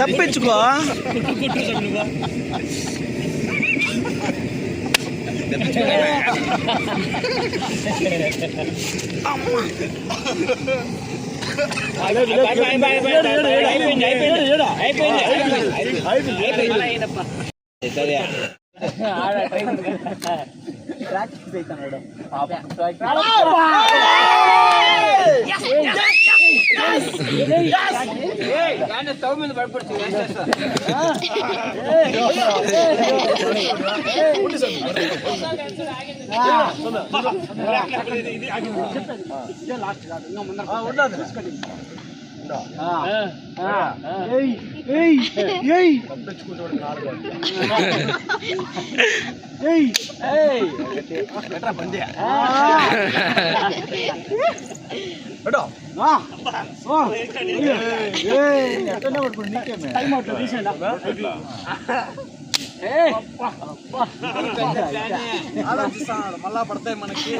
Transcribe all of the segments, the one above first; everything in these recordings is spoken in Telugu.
తప్పించుకో ఆలోచిస్తాడు ఏ సమయం మళ్ళీ పడతారు కదా తప్పించుకో స్టవ్ మీద పడిపోతుంది ఆలోచిస్తాడు మళ్ళా పడతాయి మనకి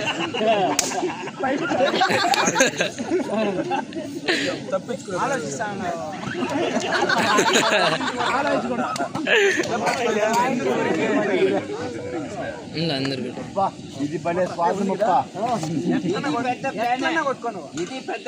తప్పించుకో ఆలోచిస్తాను ఇది పడే శ్వాసం అప్ప కొట్టుకోను. ఇది పెద్ద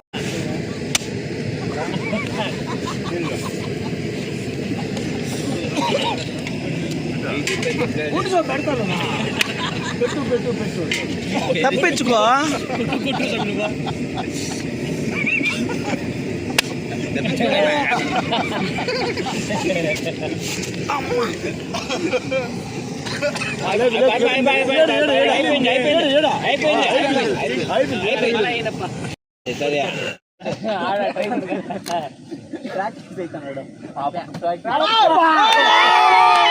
మళ్ళీ నువ్వే గెలిచింది నేనే పడతలే పడతలే మళ్ళా పడలా పడింది అరే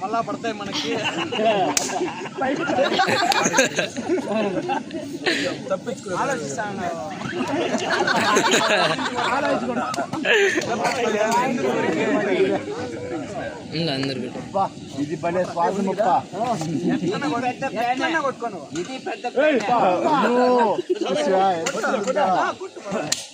మళ్ళీ పడతారు కదా ఆయన ఆయనకి ఆయన బాటిల్ మారుస్తారు మీరు కింద ఇదే కింద నొక్కే ఇది. పడింది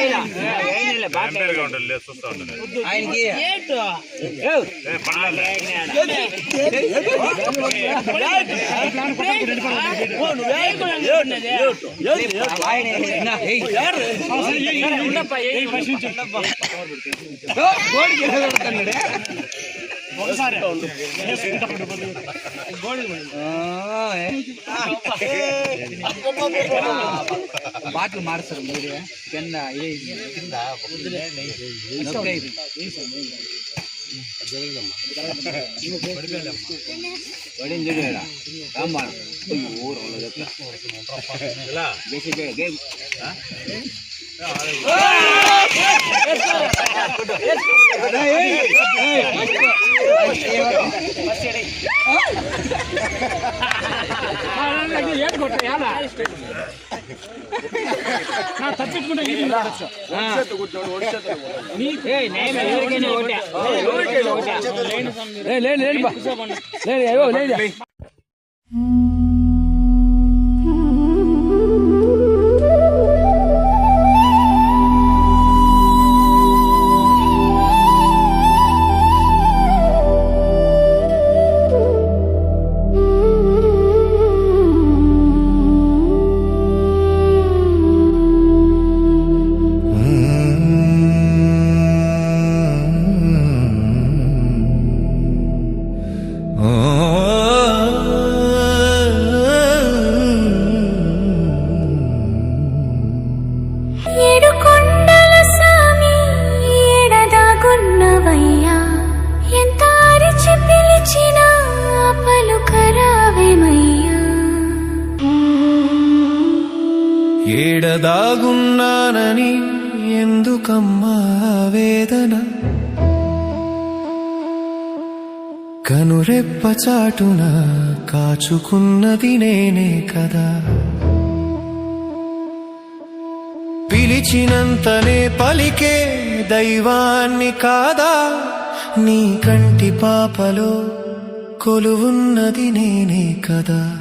ఈడ. రాంబాణం అయ్యో రోడ్ల దగ్గర. ಬಾಟ್ಲು ಮಾಡಿಸ್ತಾರೆ ನೀರು ಕೆನ್ನ ಊರು ಏನು ಕೊಟ್ಟರೆ ಯಾರ ನಾ ತಪ್ಪಿಟ್ಕೊಂಡು ನೀ చాటున కాచుకున్నది నేనే కదా. పిలిచినంతనే పలికే దైవాన్ని కాదా. నీ కంటి పాపలో కొలువున్నది నేనే కదా.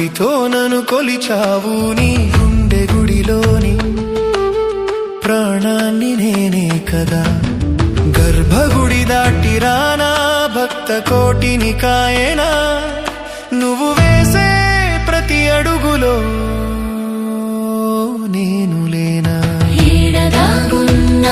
ఆర్తితో నన్ను కొలిచావు నీ గుండె గుడిలోని ప్రాణాన్ని నేనే కదా. గర్భగుడి దాటి రానా భక్త కోటిని కాయనా? నువ్వు వేసే ప్రతి అడుగులో నేను లేనా? ఏడదాగున్నానని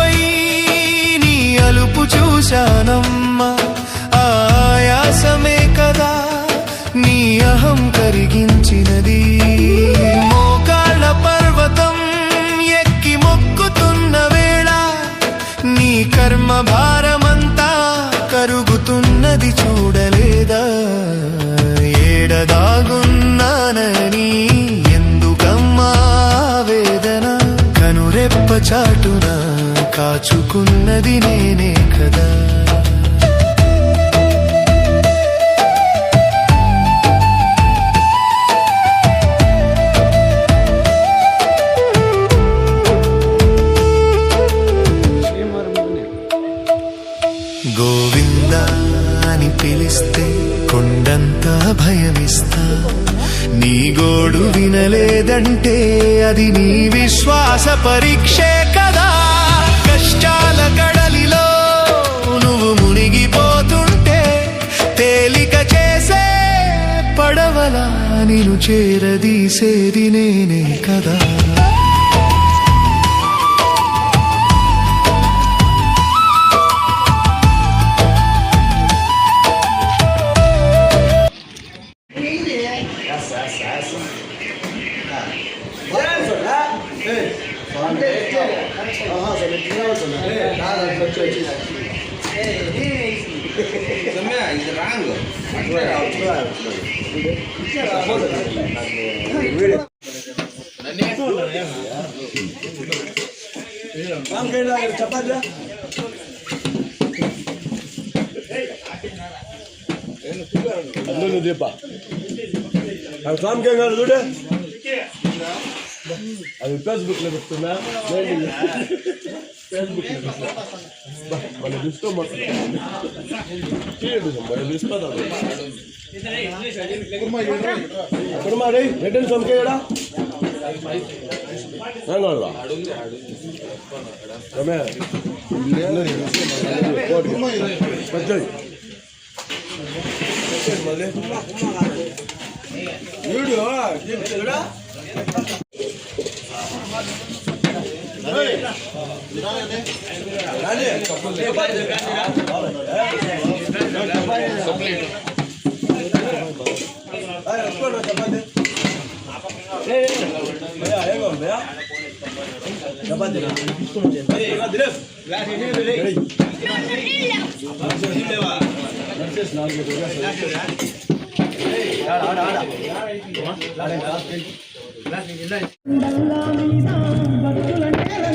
మెట్లపై నీ అలుపు చూశానమ్మా. ఆయాసమే కదా నీ అహం కరిగించినది. మోకాళ్ళ పర్వతం ఎక్కి మొక్కుతున్న వేళ నీ కర్మ భారమంతా కరుగుతున్నది చూడలేదా? ఏడదాగున్నానని ఎందుకమ్మా వేదన? కనురెప్ప చాటున? కాచుకున్నది నేనే కదా. చేరదీసేది నేనే కదా. అందులో దీప అది స్వామికే కాదు చూడు అది ఫేస్బుక్లో పెడుతున్నా ఫేస్బుక్లో పెడుతున్నా మన తీసుకోమంటారు తీసుకోదా కుర్మా ಹೆಂಗಲ್ಲ ಚಪಾತಿ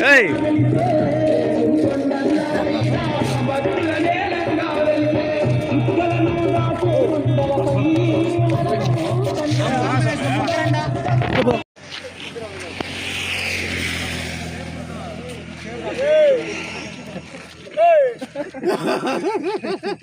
Hey!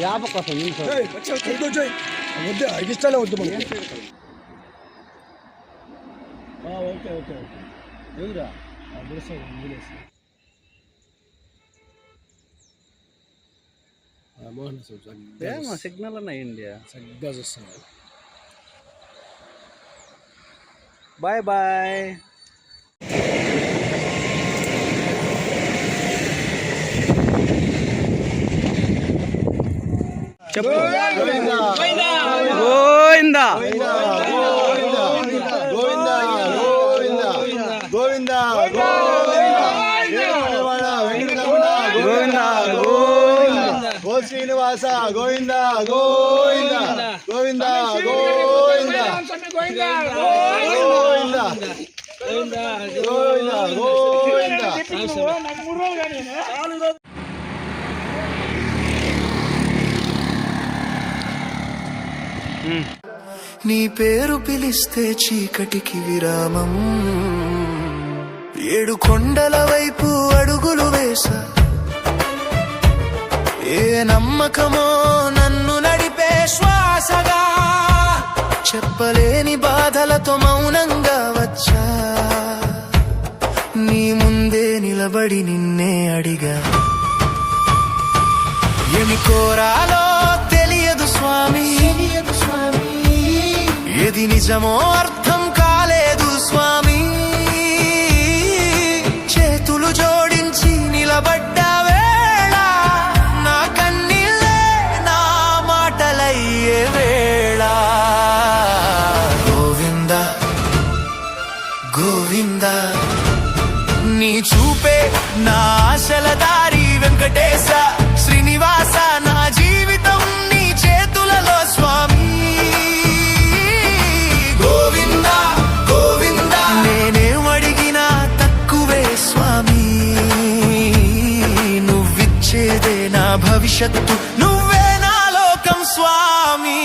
ಯಾಪಕ್ಕ ನಿಮಿಷ ಒದ್ದೆ ಇಷ್ಟಲ್ಲ ಒದ್ದು ಬಂದು ಹಾಂ ಓಕೆ ಓಕೆ ಓಕೆ ಹೌದಾ ಬಿಡಿಸಿ ಬಿಡಿಸಿ మోహన్ సిగ్నల్ అన్న ఇండియా సరిగ్గా చూస్తున్నాడు బాయ్ బాయ్ చెప్పు గోవిందా గోవిందా శ్రీనివాస గోవింద గోవింద గోవింద. గోవింద గోవింద. గోవింద గోవింద. నీ పేరు పిలిస్తే చీకటికి విరామం. ఏడు కొండల వైపు అడుగులు వేసా ఏ నమ్మకమో నన్ను నడిపే శ్వాసగా? చెప్పలేని బాధలతో మౌనంగా వచ్చా? నీ ముందే నిలబడి నిన్నే అడిగా. ఏమి కోరాలో తెలియదు స్వామి. ఏది నిజమో అర్థం కాలేదు స్వామి. చేతులు జోడించి నిలబడ్డ గోవింద. నీ చూపే నా ఆశల దారి వెంకటేశ. శ్రీనివాస నా జీవితం నీ చేతులలో స్వామి. గోవింద గోవింద. నేనేమడిగినా తక్కువే స్వామి. నువ్విచ్చేదే నా భవిష్యత్తు నువ్వే నా లోకం స్వామి.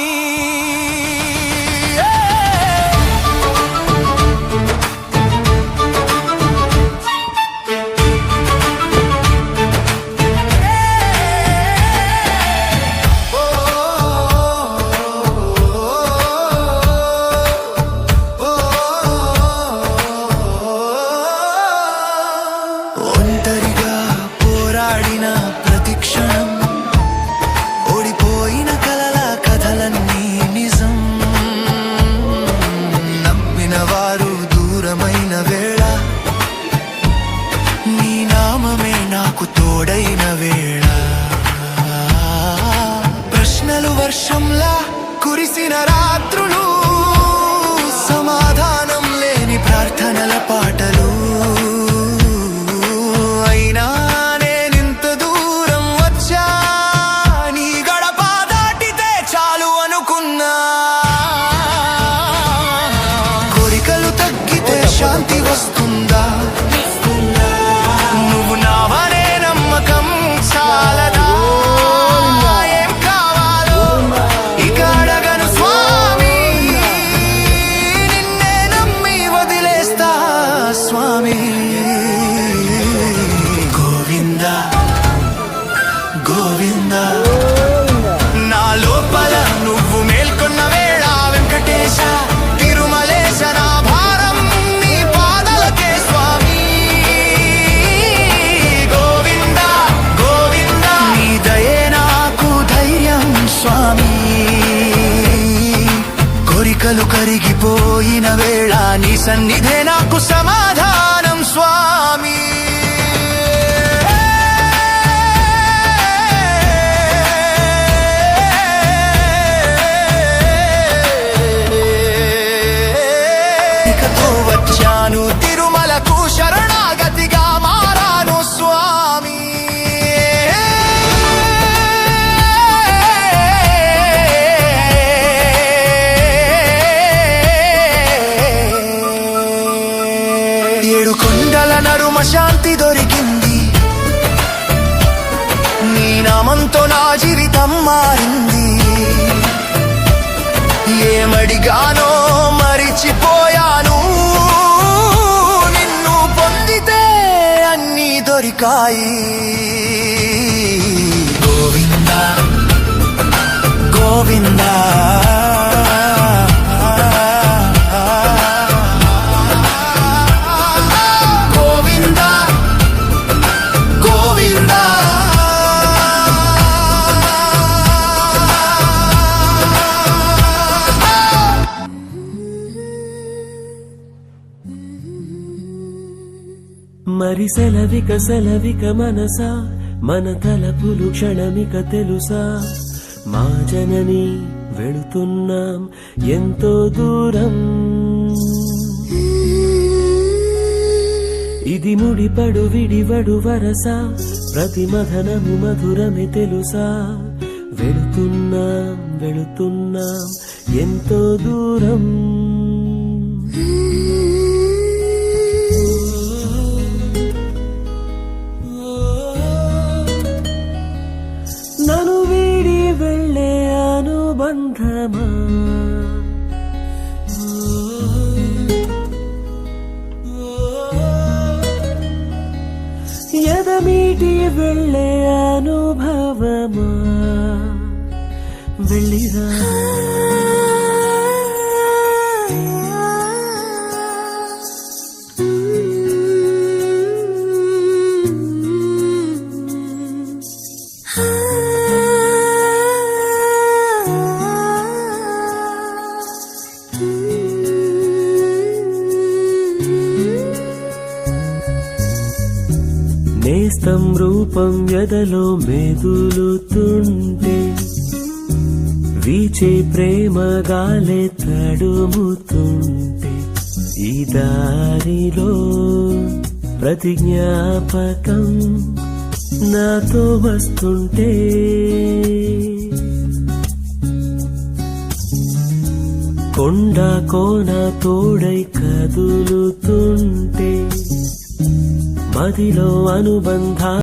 వర్షంలా కురిసిన రాత్రులు సమాధానం లేని ప్రార్థనల పాటలు. సన్నిధే నాకు సమాధానం స్వా ఎక్కడిగానో మరిచిపోయాను. నిన్ను పొందితే అన్నీ దొరికాయి. గోవిందా గోవిందా. మరి సెలవిక సెలవిక మనసా మన తలపులు క్షణమిక తెలుసా? మా జనని వెళుతున్నాం ఎంతో దూరం. ఇది ముడిపడు విడివడు వరస ప్రతి మధనము మధురమే తెలుసా? వెళుతున్నాం వెళుతున్నాం ఎంతో దూరం. బంధమా? ఎదమీటి వెళ్ళే అనుభవమా? వెళ్ళిరా. నేస్తం రూపం ఎదలో మెదులుతుంటే వీచే ప్రేమ గాలే తడుముతుంటే ఈ దారిలో ప్రతి జ్ఞాపకం నాతో వస్తుంటే కొండ కోన తోడై కదులుతుంటే మదిలో అనుబంధ